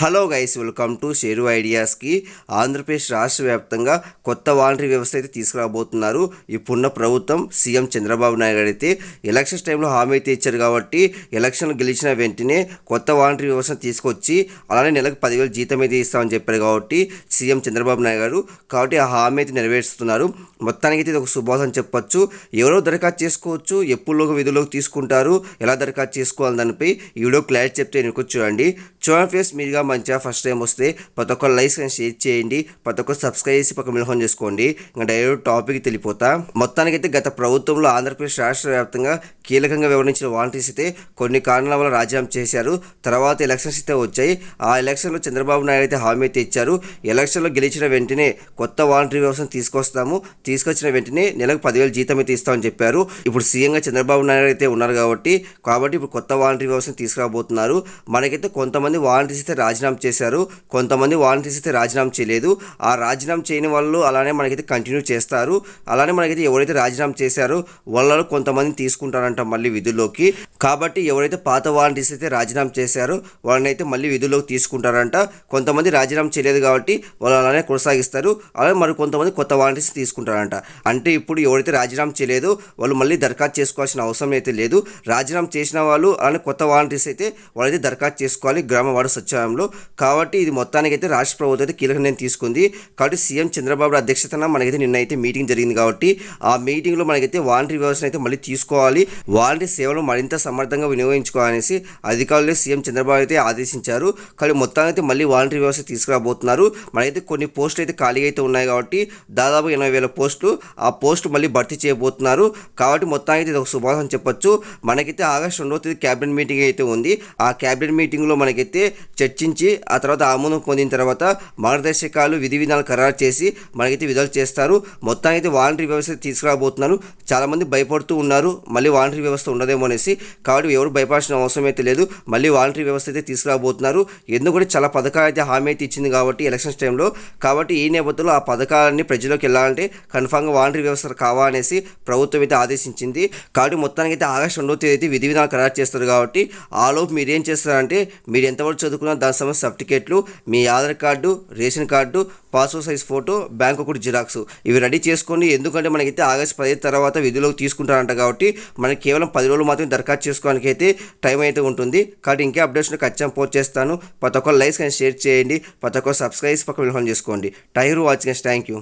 Hello guys welcome to Sheru ఐడియాస్కి. ఆంధ్రప్రదేశ్ రాష్ట్ర వ్యాప్తంగా కొత్త వాలంటరీ వ్యవస్థ అయితే తీసుకురాబోతున్నారు. ఇప్పుడున్న ప్రభుత్వం సీఎం చంద్రబాబు నాయుడు గారు అయితే ఎలక్షన్స్ టైంలో హామీ అయితే ఇచ్చారు కాబట్టి ఎలక్షన్లు గెలిచిన వెంటనే కొత్త వాలంటరీ వ్యవస్థను తీసుకొచ్చి అలానే నెలకు పదివేలు జీతం అయితే ఇస్తామని చెప్పారు కాబట్టి సీఎం చంద్రబాబు నాయుడు గారు. కాబట్టి ఆ హామీ అయితే నెరవేరుస్తున్నారు. మొత్తానికి అయితే ఇది ఒక శుభాసం చెప్పొచ్చు. ఎవరో దరఖాస్తు చేసుకోవచ్చు ఎప్పుడులోకి విధుల్లోకి తీసుకుంటారు ఎలా దరఖాస్తు చేసుకోవాలి దానిపై ఈ వీడియో క్లారిటీ చెప్తే నేను చూడండి. చూడండి ఫ్రెండ్స్ మీరుగా మంచిగా ఫస్ట్ టైం వస్తే ప్రతి ఒక్క లైక్స్ కానీ షేర్ చేయండి. ప్రతి ఒక్క సబ్స్క్రైబ్ చేసి పక్క మిలహం చేసుకోండి. ఇంకా డైరెక్ట్ టాపిక్ తెలిపోతా మొత్తానికైతే గత ప్రభుత్వంలో ఆంధ్రప్రదేశ్ రాష్ట్ర వ్యాప్తంగా కీలకంగా వివరించిన వాలంటీర్స్ అయితే కొన్ని కారణాల వల్ల రాజీనామా చేశారు. తర్వాత ఎలక్షన్స్ అయితే వచ్చాయి. ఆ ఎలక్షన్లో చంద్రబాబు నాయుడు అయితే హామీ అయితే ఇచ్చారు. ఎలక్షన్లో గెలిచిన వెంటనే కొత్త వాలంటీర్ వ్యవస్థను తీసుకొస్తాము. తీసుకొచ్చిన వెంటనే నెలకు పదివేలు జీతం అయితే ఇస్తామని చెప్పారు. ఇప్పుడు సీఎంగా చంద్రబాబు నాయుడు అయితే ఉన్నారు కాబట్టి కాబట్టి ఇప్పుడు కొత్త వాలంటీర్ వ్యవస్థను తీసుకురాబోతున్నారు. మనకైతే కొంతమంది వాలంటీర్స్ అయితే రాజీనామా చేశారు. కొంతమంది వాలంటీర్స్ అయితే రాజీనామా చేయలేదు. ఆ రాజీనామా చేయని వాళ్ళు అలానే మనకైతే కంటిన్యూ చేస్తారు. అలానే మనకైతే ఎవరైతే రాజీనామా చేశారో వాళ్ళలో కొంతమంది తీసుకుంటారంట మళ్ళీ విధుల్లోకి. కాబట్టి ఎవరైతే పాత వాలంటీర్స్ అయితే రాజీనామా చేశారో వాళ్ళని అయితే మళ్ళీ విధుల్లోకి తీసుకుంటారంట. కొంతమంది రాజీనామా చేయలేదు కాబట్టి వాళ్ళు అలానే కొనసాగిస్తారు. అలానే మరి కొంతమంది కొత్త వాలంటీర్స్ తీసుకుంటారంట. అంటే ఇప్పుడు ఎవరైతే రాజీనామా చేయలేదో వాళ్ళు మళ్ళీ దరఖాస్తు చేసుకోవాల్సిన అవసరం అయితే లేదు. రాజీనామా చేసిన వాళ్ళు అలానే కొత్త వాలంటీర్స్ అయితే వాళ్ళైతే దరఖాస్తు చేసుకోవాలి. గ్రామవాడ సచివాలయంలో. కాబట్టి ఇది మొత్తానికి అయితే రాష్ట్ర ప్రభుత్వం అయితే కీలక నిర్ణయం తీసుకుంది. కాబట్టి సీఎం చంద్రబాబు అధ్యక్షతన మనకైతే నిన్న అయితే మీటింగ్ జరిగింది కాబట్టి ఆ మీటింగ్లో మనకైతే వాలంటరీ వ్యవస్థను అయితే మళ్ళీ తీసుకోవాలి. వాలంటరీ సేవలు మరింత సమర్థంగా వినియోగించుకోవాలనేసి అధికారులు సీఎం చంద్రబాబు అయితే ఆదేశించారు. కానీ మొత్తానికి అయితే మళ్ళీ వాలంటరీ వ్యవస్థ తీసుకురాబోతున్నారు. మనైతే కొన్ని పోస్టులు అయితే ఖాళీగా అయితే ఉన్నాయి కాబట్టి దాదాపు ఎనభై వేల పోస్టులు ఆ పోస్ట్ మళ్ళీ భర్తీ చేయబోతున్నారు. కాబట్టి మొత్తానికి ఇది ఒక శుభాసం చెప్పొచ్చు. మనకైతే ఆగస్టు రెండవ తేదీ క్యాబినెట్ మీటింగ్ అయితే ఉంది. ఆ క్యాబినెట్ మీటింగ్లో మనకైతే అయితే చర్చించి ఆ తర్వాత ఆమోదం పొందిన తర్వాత మార్గదర్శకాలు విధి విధానాలు ఖరారు చేసి మనకైతే విడుదల చేస్తారు. మొత్తానికి అయితే వాలంటరీ వ్యవస్థ తీసుకురాబోతున్నారు. చాలామంది భయపడుతూ ఉన్నారు. మళ్ళీ వాలంటరీ వ్యవస్థ ఉండదేమో అనేసి. కాబట్టి ఎవరు భయపడాల్సిన అవసరం అయితే లేదు. మళ్ళీ వాలంటరీ వ్యవస్థ అయితే తీసుకురాబోతున్నారు. ఎందుకంటే చాలా పథకాలు అయితే హామీ అయితే ఇచ్చింది కాబట్టి ఎలక్షన్స్ టైంలో. కాబట్టి ఈ నేపథ్యంలో ఆ పథకాలన్నీ ప్రజల్లోకి వెళ్ళాలంటే కన్ఫామ్గా వాలంటరీ వ్యవస్థ కావాలనేసి ప్రభుత్వం అయితే ఆదేశించింది. కాబట్టి మొత్తానికి అయితే ఆగస్టు రెండో తేదీ అయితే విధి విధానాలు ఖరారు చేస్తారు కాబట్టి. ఆలోపు మీరు ఏం చేస్తారంటే మీరు ఎంత ఎంతవరకు చదువుకున్నా దాని సంబంధించిన సర్టిఫికేట్లు మీ Aadhaar card ration card passport size photo bank ఒకటి జిరాక్స్. ఇవి రెడీ చేసుకోండి ఎందుకంటే మనకైతే ఆగస్ట్ పదిహేను తర్వాత విధులకు తీసుకుంటారంట కాబట్టి మనకి కేవలం పది రోజులు మాత్రమే దరఖాస్తు చేసుకోవడానికి అయితే టైం అయితే ఉంటుంది. కాబట్టి ఇంకే అప్డేట్స్ ఖచ్చితంగా పోస్ట్ చేస్తాను. ప్రతి ఒక్కరు లైక్స్ కానీ షేర్ చేయండి. ప్రతి ఒక్కరు సబ్స్క్రైబ్ పక్కన విలువలు చేసుకోండి. టైర్ కానీ థ్యాంక్ యూ.